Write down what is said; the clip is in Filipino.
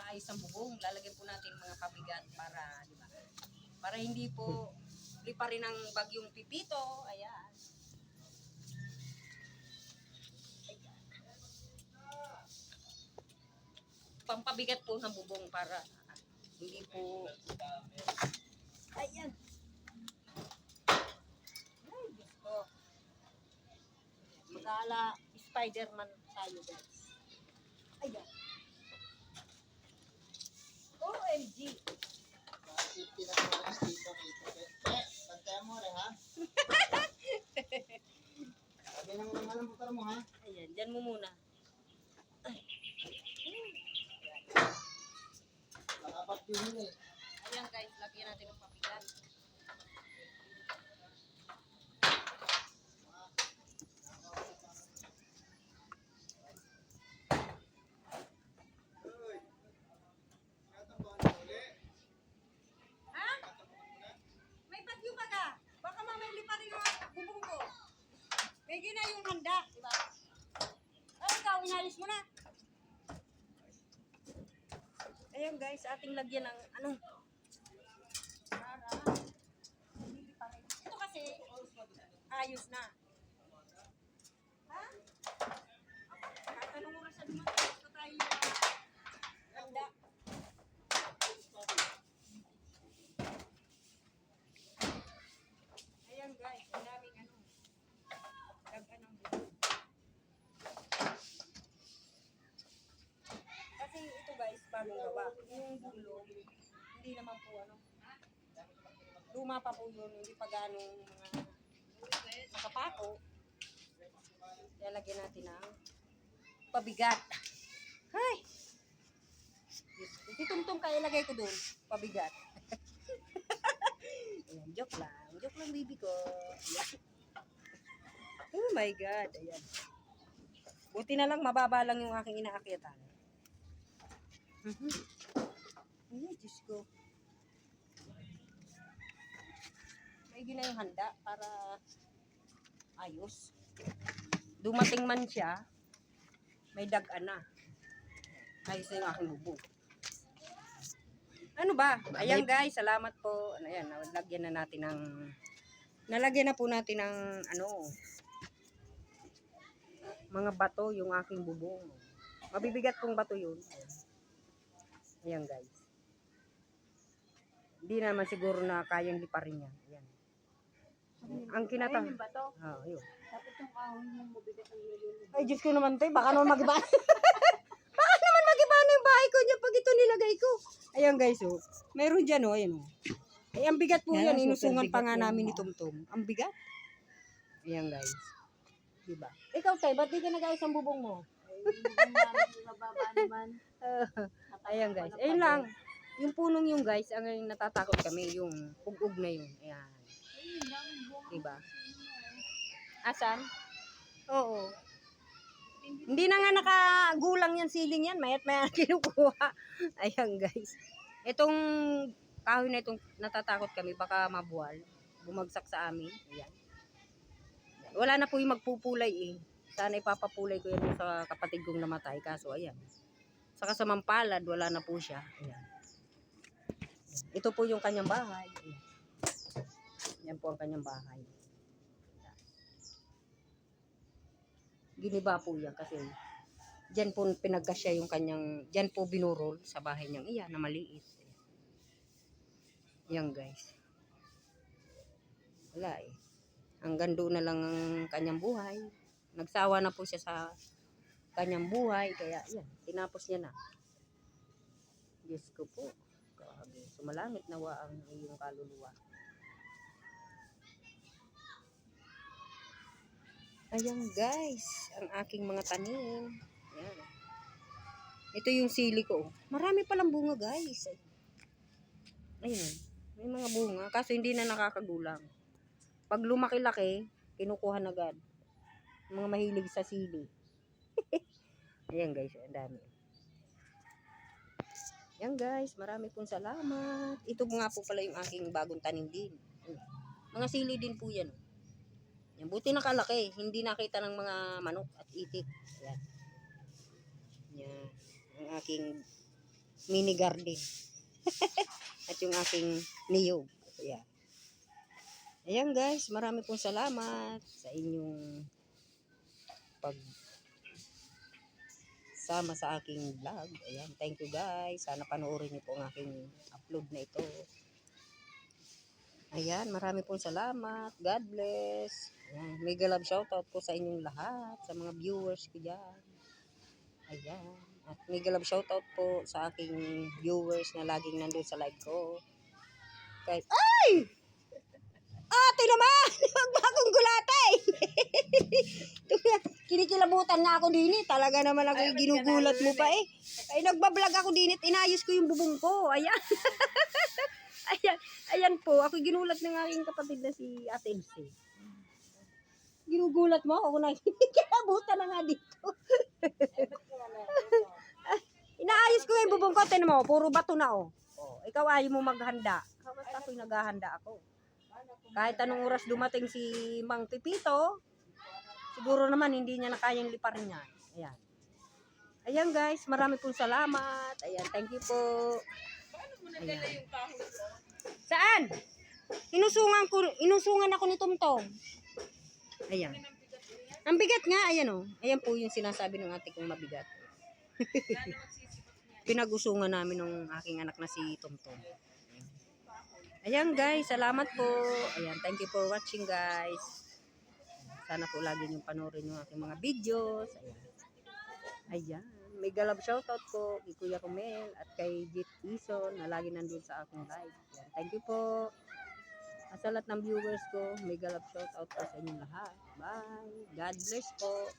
nakakaayos ng bubong. Lalagyan po natin mga pabigat para, di ba? Para hindi po liparin ng bagyong pipito. Ayan. Pampabigat po ng bubong para hindi po Ayan. Ay, Diyos ko. Magala Spider-Man tayo guys. Ayan. OMG. 50 na mga guys dito dito. Eh, pantay mo rin ha. Sabi nang naman ang motor mo ha. Ayan, dyan mo muna. Nakapat yun eh. Ayan guys, lagyan natin ng pabigat. Ha? May bagyo ka ka. Baka mamaya liparin yung bubong ko. Pwede na yung handa, di ba? Ay, ikaw, inalis mo na. Ayan guys, ating lagyan ng ano. Ito kasi, ayos na. Ha? Tatanong mo na sa dumating. Ito tayo yung handa. Ayan guys, ang daming ano. Dagan ng bulo. Kasi guys, bagong gawa. Yung bulo, hindi naman po ano. Luma pa po yun, hindi pa ganong mga nakapato. Kaya lagyan natin ng pabigat. Hay! Tumtum kaya ilagay ko doon. Pabigat. Ayan, joke lang. Joke lang, baby ko. Ayan. Oh my God. Ayan. Buti na lang, mababa lang yung aking inaakyatan. Mhm. Ay, Diyos ko. Maigi na yung handa para ayos. Dumating man siya, may dagan na. Ayos na yung aking bubong. Ano ba? Ayan guys, salamat po. Ano yan, nalagyan na natin ng nalagyan na po natin ng ano mga bato yung aking bubong. Mabibigat pong bato yun. Ayan guys. Hindi naman siguro na kayang liparin yan. Ayan. Ang kinata... Ayun yung bato. Ah, yun. Tapos yung kahon mo mabigat ang. Ay, Diyos ko naman, te. Baka naman magiba. Baka naman magiba na yung bahay ko niya pag ito nilagay ko. Ayan, guys, oh. Meron dyan, oh. Ayan, oh. Ay, ang bigat po Yan, Inusungan pa nga namin ni. Tumtum. Ang bigat. Ayan, guys. Diba? Ikaw, te, ba't di ka nag-ayos ang bubong mo? Naman. Ayan, guys. Ayun lang. Yung punong yung guys, ang natatakot kami, yung ug-ug na yun. Ayan. Diba? Asan? Oo. Hindi na nga nakagulang yan siling yan. Mayat maya kinukuha. Ayan guys. Itong kahoy na itong natatakot kami baka mabuwal. Bumagsak sa amin. Ayan. Wala na po yung magpupulay eh. Sana ipapapulay ko yan sa kapatid kong namatay. Kaso ayan. Sa kasamang palad, wala na po siya. Ayan. Ito po yung kanyang bahay. Ayan. Yan po ang kanyang bahay. Giniba po yan kasi dyan po pinagkasya yung kanyang, dyan po binurol sa bahay niyang iya na maliit. Yan guys. Wala eh. Hanggang doon na lang ang kanyang buhay. Nagsawa na po siya sa kanyang buhay. Kaya yan, tinapos niya na. Diyos ko po. Grabe. Sumalangit nawa ang iyong kaluluwa. Ayan guys, ang aking mga tanim. Ayan. Ito yung sili ko. Marami palang bunga guys. Ayun. May mga bunga. Kaso hindi na nakakagulang. Pag lumaki-laki, kinukuha na agad. Mga mahilig sa sili. Ayan guys, ang dami. Ayan guys, marami pong salamat. Ito nga po pala yung aking bagong tanim din. Ayan. Mga sili din po yan. Yan, buti nakalaki. Hindi nakita ng mga manok at itik. Yan. Yan. Ang aking mini garden. At yung aking niyog. Ayan. Ayan guys, marami pong salamat sa inyong pag sama sa aking vlog. Ayan, thank you guys. Sana panoorin niyo po ang aking upload na ito. Ayan, marami pong salamat. God bless. Ayan, mega love shoutout po sa inyong lahat, sa mga viewers ko dyan. Ayan. At mega love shoutout po sa aking viewers na laging nandun sa live ko. Kay, ay! Ate naman! Magbagong gulatay! Kinikilabutan na ako din eh. Talaga naman ako yung ginugulat mo pa eh. Ay, nagbablog ako din eh. Inayos ko yung bubong ko. Ayan. ayan. Ayan po. Ako ginulat ng aking kapatid na si Ate Elsie. Ginugulat mo ako na kinikilabutan na nga dito. Inaayos ko yung bubong ko. Tinan mo, puro bato na oh. oh ikaw ayaw mo maghanda. Basta ako'y naghahanda ako. Kahit anong oras dumating si Mang Pipito, siguro naman hindi niya na kayang liparin yan. Ayan. Ayan guys, marami pong salamat. Ayan, thank you po. Ayan. Saan? Inusungan ko, inusungan ako ni Tomtom. Ayan. Ang bigat nga, ayan oh. Ayan po yung sinasabi ng ate kong mabigat. Pinag-usungan namin ng aking anak na si Tomtom. Ayan guys, salamat po. Ayan, thank you for watching guys. Sana po lagi niyong panoorin yung aking mga videos. Ayan. Ayan. May galab shoutout po kay Kuya Romel at kay Jit Ison na lagi nandun sa aking live. Ayan, thank you po. Sa lahat ng viewers ko, may galab shoutout po sa inyong lahat. Bye. God bless po.